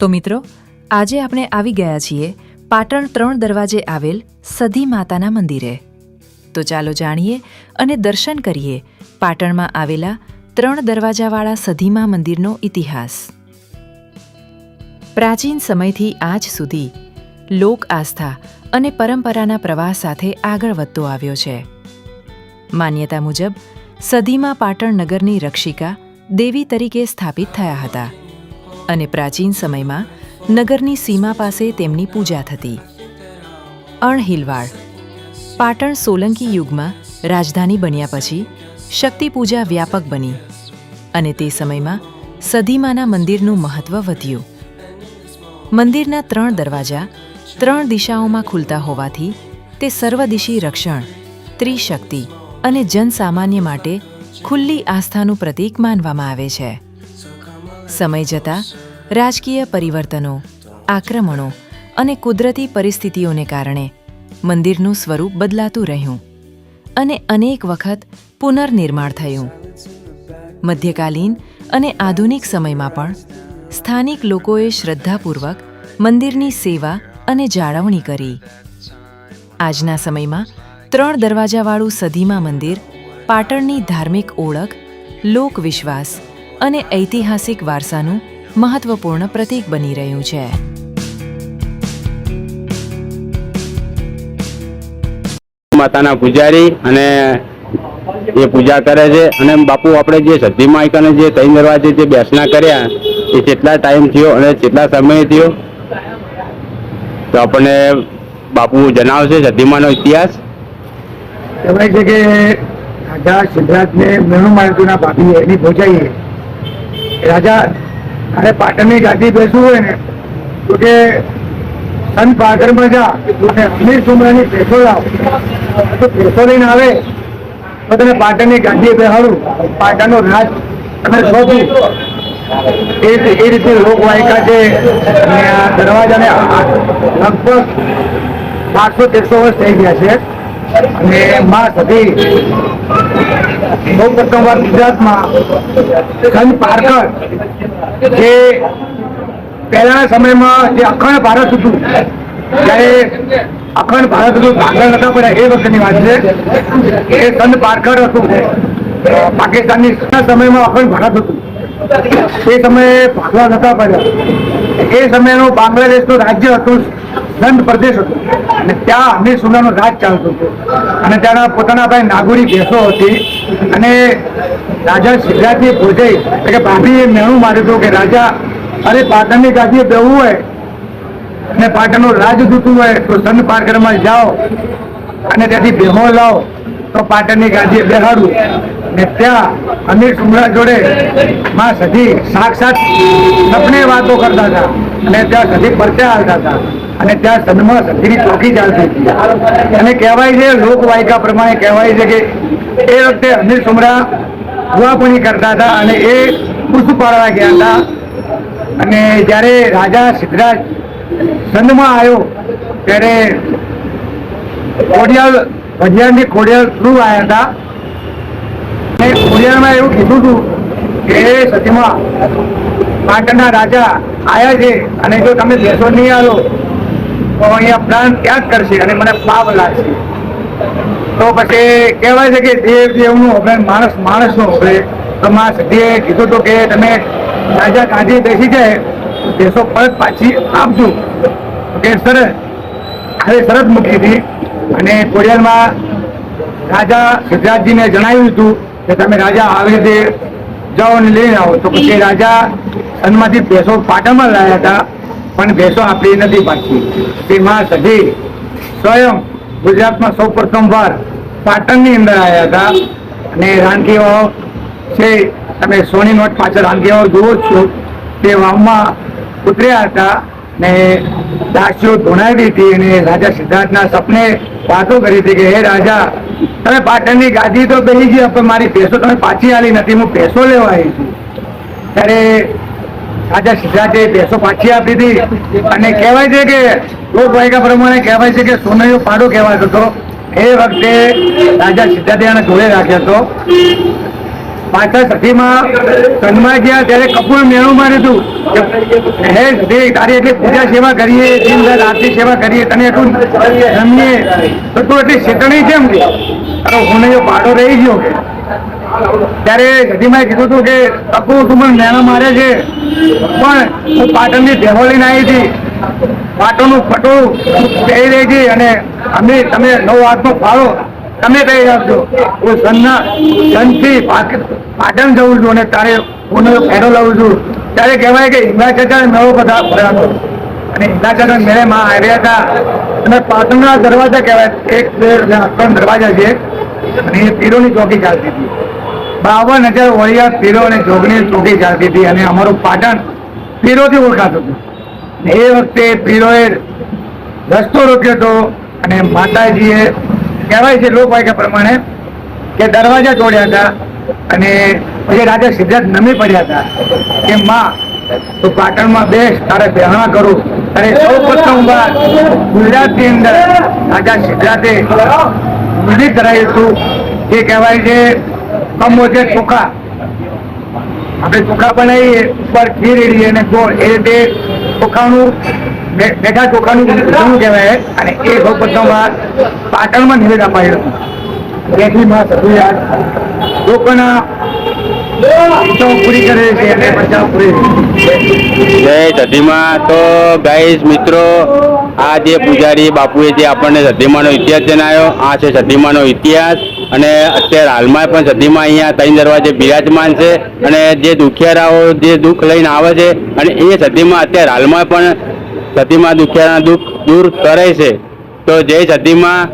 તો મિત્રો, આજે આપણે આવી ગયા છીએ પાટણ ત્રણ દરવાજે આવેલ સધી માતાના મંદિરે. તો ચાલો જાણીએ અને દર્શન કરીએ પાટણમાં આવેલા ત્રણ દરવાજાવાળા સધીમા મંદિરનો ઇતિહાસ. પ્રાચીન સમયથી આજ સુધી લોક આસ્થા અને પરંપરાના પ્રવાહ સાથે આગળ વધતો આવ્યો છે. માન્યતા મુજબ સદીમાં પાટણ નગરની રક્ષિકા દેવી તરીકે સ્થાપિત થયા હતા. અને પ્રાચીન સમયમાં નગરની સીમા પાસે તેમની પૂજા થતી. અણહિલવાડ, પાટણ સોલંકી યુગમાં રાજધાની બન્યા પછી શક્તિ પૂજા વ્યાપક બની અને તે સમયમાં સદીમાના મંદિરનું મહત્વ વધ્યું. મંદિરના ત્રણ દરવાજા ત્રણ દિશાઓમાં ખુલતા હોવાથી તે સર્વદિશી રક્ષણ, ત્રિશક્તિ અને જનસામાન્ય માટે ખુલ્લી આસ્થાનું પ્રતીક માનવામાં આવે છે. સમય જતાં રાજકીય પરિવર્તનો, આક્રમણો અને કુદરતી પરિસ્થિતિઓને કારણે મંદિરનું સ્વરૂપ બદલાતું રહ્યું અને અનેક વખત પુનર્નિર્માણ થયું. મધ્યકાલીન અને આધુનિક સમયમાં પણ સ્થાનિક લોકોએ શ્રદ્ધાપૂર્વક મંદિરની સેવા અને જાળવણી કરી. આજના સમયમાં ત્રણ દરવાજાવાળું સધીમા મંદિર પાટણની ધાર્મિક ઓળખ, લોકવિશ્વાસ અને ઐતિહાસિક વારસાનું મહત્વપૂર્ણ પ્રતીક બની રહ્યું છે. માતાના પૂજારી અને એ પૂજા કરે છે અને બાપુ આપણે જે સદ્ધી માઇકાને જે ત્રણ દરવાજે જે બેસના કર્યા એ કેટલા ટાઈમ થયો અને કેટલા સમય થયો તો આપણને બાપુ જણાવશે સધીમાનો ઇતિહાસ. કહેવાય છે કે રાજા સિદ્ધરાજને મેણું માલતુના ભાભી એની ભોજાઈએ રાજા તારે પાટણની ગાદી બેસવું હોય ને, તો કે સંત પાટણમાં જા અને અમીર સુમરાની ભેસો લાવ. તો ભેસો લઈને આવે, તો તને પાટણની ગાદીએ બેહાડું. પાટણનો રાજ તમે શોધું એ એ રીતે લોકવાયકા છે, અને આ દરવાજાને લગભગ પાંચસો તેરસો વર્ષ થઈ ગયા છે. પહેલાના સમયમાં જે અખંડ ભારત હતું જ્યારે અખંડ ભારત હતું ભાગલા નતા પડ્યા એ વખતની વાત છે એ સંત પારકર હતું પાકિસ્તાનની સમયમાં અખંડ ભારત હતું એ સમયે ભાગલા નતા પડ્યા એ સમયનું બાંગ્લાદેશનું રાજ્ય હતું સંત પ્રદેશ હતો અને ત્યાં અમીર સુનાનું રાજ ચાલતું હતું. અને ત્યાંના પોતાના ભાઈ નાગોરી ભેસો હતી. અને રાજા સિદ્ધરાજની ભોજાઈ એટલે કે ભાભીએ મેણું માર્યું હતું કે, રાજા, અરે પાટણની ગાદીએ બેવું હોય અને પાટણનું રાજ દૂતું હોય તો સંત પારકરમાં જાઓ અને ત્યાંથી બેહો લાવો, તો પાટણની ગાદીએ બેહાડું. ને ત્યાં અમીર સુમરા જોડે માં સધી સાક્ષાત સપને વાતો કરતા હતા. અને ત્યાં સધી પરચા આવતા હતા. અને ત્યાં સદમાં સધીની ચોકી ચાલતી હતી. અને કહેવાય છે લોકવાયકા પ્રમાણે કહેવાય છે કે એ વખતે અમીર સુમરા જુવાપણી કરતા હતા અને એ પુષ્પ પાડવા ગયા હતા. અને જ્યારે રાજા સિદ્ધરાજ સંધમાં આવ્યો, ત્યારે ખોડિયાલ ભજીયાની ખોડિયાલ થ્રુ આવ્યા હતા. અને ખોડિયાલમાં એવું કીધું હતું કે સતીમાં પાટણના રાજા આયા છે અને જો તમે બેસો નહીં આવો તો અહીંયા પ્રાણ ત્યાગ કરશે અને મને પાપ લાગશે. તો પછી કહેવાય છે કે દેવ દેવનું હવે માણસ માણસનું હવે તો માં સિદ્ધિએ કીધું હતું કે તમે રાજા કાંધી બેસી જાય, દેશો પરત પાછી આપજો. કે સરસ હવે શરત મૂકી હતી. અને કોરિયાલમાં રાજા સિદ્ધરાજજીને જણાવ્યું હતું કે તમે રાજા આવે તે જાઓ અને લઈને આવો. તો પછી રાજા સનમાંથી ભેંસો પાટણમાં લાવ્યા હતા, પણ ભેંસો આપણી નથી પાછી તે માં સધી સ્વયં ગુજરાતમાં સૌ પ્રથમવાર પાટણની અંદર આવ્યા હતા. અને રાનકી વાવ છે, તમે સોની નોટ પાછળ રાનકી વાવ જુઓ છો. તે વાવમાં ઉતર્યા હતા ને દાસીઓ ધોણાવી હતી અને રાજા સિદ્ધાર્થના સપને વાતો કરી હતી કે, હે રાજા, તમે પાટણની ગાદી તો બેસી ગઈ, પણ મારી ભેંસો તમે પાછી આલી નથી. હું ભેંસો લેવા આવી છું. ત્યારે રાજા સિદ્ધાર્થે ભેંસો પાછી આપી હતી અને કહેવાય છે કે લોકવાયકા પ્રમાણે કહેવાય છે કે સોનૈયો પાડો કહેવાતો હતો એ વખતે રાજા સિદ્ધાર્થે એને જોડે રાખ્યો હતો પાછળ સખીમાં સન્માન ગયા, ત્યારે કપૂર મેળું માર્યું હતું હે દે તારી એટલી પૂજા સેવા કરીએ, દિન રાત રાતની સેવા કરીએ, તને એટલું જમીએ. તો તું એટલી શેતણી કેમ? તારો હુનૈયો પાડો રહી ગયો. કે ત્યારે ગઢીમાં કીધું હતું કે તકુ તું મેળા મારે છે. પણ હું પાટણની ભેહો લઈને હતી. પાટણનું પટોળું પહેરી રહી હતી અને અમે તમે નવ હાથનો ફાળો, તમે કહી આપજો હું સનના સનથી પાટણ જઉં છું અને તારે હું ફેરો લઉં છું. ત્યારે કહેવાય કે હિંગલાચર મેળો બધા ભરાતો અને હિંદાચરણ મેળે માં આવ્યા હતા. અને પાટણના દરવાજા કહેવાય, એક બે ત્રણ દરવાજા છે. અને પીરોની ચોકી ચાલતી હતી. બાવન હજાર વળિયા પીરો અને જોગની ચોકી ચાલતી હતી અને અમારું પાટણ પીરોથી ઓળખાતું હતું. એ વખતે પીરોએ રસ્તો રોક્યો હતો અને માતાજીએ કહેવાય છે લોકવાયકા પ્રમાણે કે દરવાજા તોડ્યા હતા અને પછી રાજા સિદ્ધાર્થ નમી પડ્યા હતા કે, માં, તું પાટણમાં બેસ, તારે બહેણા કરું. અને સૌ પ્રથમ વાર ગુજરાતની અંદર રાજા સિદ્ધાર્થે વિધિ કરાયું હતું જે કહેવાય છે કમોજે ચોખા. આપણે ચોખા બનાવીએ, ઉપર ખીર રેડીએ અને ગોળ. એ રીતે ચોખાનું, બે- બેઠા ચોખાનું જૂનું કહેવાય. અને એ વાર પાટણમાં નિવેદ અપાયું હતું જેથી માં સભ્ય લોકોના પૂરી કરે છે જય સધીમાં તો ગાઈસ મિત્રો, આ જે પૂજારી બાપુએ જે આપણને સધીમાનો ઇતિહાસ જણાવ્યો, આ છે સધીમાનો ઇતિહાસ. અને અત્યારે હાલમાં પણ સદીમાં અહીંયા ત્રણ દરવાજે બિરાજમાન છે અને જે દુખિયારાઓ જે દુઃખ લઈને આવે છે અને એ સદીમાં અત્યારે હાલમાં પણ સદીમાં દુખિયારા દુઃખ દૂર કરે છે. તો જય સધીમાં